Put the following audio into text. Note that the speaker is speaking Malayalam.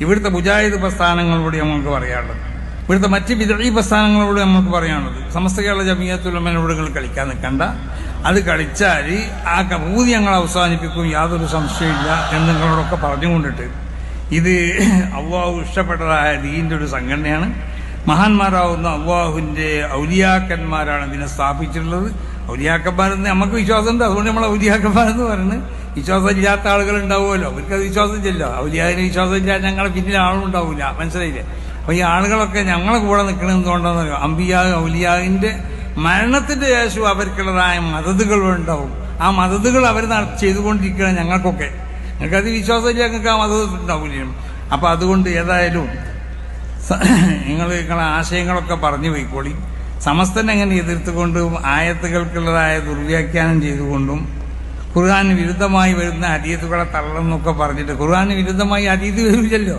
ഇവിടുത്തെ മുജാഹിദ് പ്രസ്ഥാനങ്ങളോട് നമുക്ക് പറയാനുള്ളത്. ഇവിടുത്തെ മറ്റ് വിദഴി പ്രസ്ഥാനങ്ങളോട് നമുക്ക് പറയാനുള്ളത്. സമസ്ത കേരള ജമീയത്തുലമനോട് നിങ്ങൾ കളിക്കാൻ നിൽക്കണ്ട. അത് കളിച്ചാൽ ആ കബൂതി ഞങ്ങൾ അവസാനിപ്പിക്കും യാതൊരു സംശയമില്ല എന്ന് നിങ്ങളോടൊക്കെ പറഞ്ഞുകൊണ്ടിട്ട് ഇത് അള്ളാഹു ഇഷ്ടപ്പെട്ടതായ ദീന്റെ ഒരു സംഘടനയാണ്. മഹാന്മാരാവുന്ന അള്ളാഹുവിന്റെ ഔലിയാക്കന്മാരാണ് ഇതിനെ സ്ഥാപിച്ചിട്ടുള്ളത്. ഔലിയാക്കന്മാരെന്ന് നമുക്ക് വിശ്വാസമുണ്ട്. അതുകൊണ്ട് നമ്മൾ ഔലിയാക്കന്മാരെന്ന് പറയുന്നത്. വിശ്വാസം ഇല്ലാത്ത ആളുകൾ ഉണ്ടാവുമല്ലോ അവർക്ക് അത് വിശ്വാസം ചെല്ല അവലിയാതിന് വിശ്വാസം ഇല്ല ഞങ്ങളെ പിന്നിൽ ആളും ഉണ്ടാവില്ല മനസ്സിലായില്ലേ? അപ്പൊ ഈ ആളുകളൊക്കെ ഞങ്ങളെ കൂടെ നിൽക്കുന്നത് അമ്പിയാവ് ഔലിയാവിന്റെ മരണത്തിന്റെ ശേഷം അവർക്കുള്ളതായ മതതുകൾ ഉണ്ടാവും ആ മതതുകൾ അവർ ചെയ്തുകൊണ്ടിരിക്കുകയാണ് ഞങ്ങൾക്കൊക്കെ. ഞങ്ങൾക്കത് വിശ്വാസമില്ല ഞങ്ങൾക്ക് ആ മതത് ഉണ്ടാവില്ല അപ്പൊ അതുകൊണ്ട് ഏതായാലും നിങ്ങൾ നിങ്ങളെ ആശയങ്ങളൊക്കെ പറഞ്ഞു പോയിക്കോളി. സമസ്തനെ എങ്ങനെ എതിർത്തുകൊണ്ടും ആയത്തുകൾക്കുള്ളതായ ദുർവ്യാഖ്യാനം ചെയ്തുകൊണ്ടും ഖുർആാന് വിരുദ്ധമായി വരുന്ന ഹദീസുകളെ തള്ളന്നൊക്കെ പറഞ്ഞിട്ട് ഖുർആാന് വിരുദ്ധമായി ഹദീസ് വരില്ലല്ലോ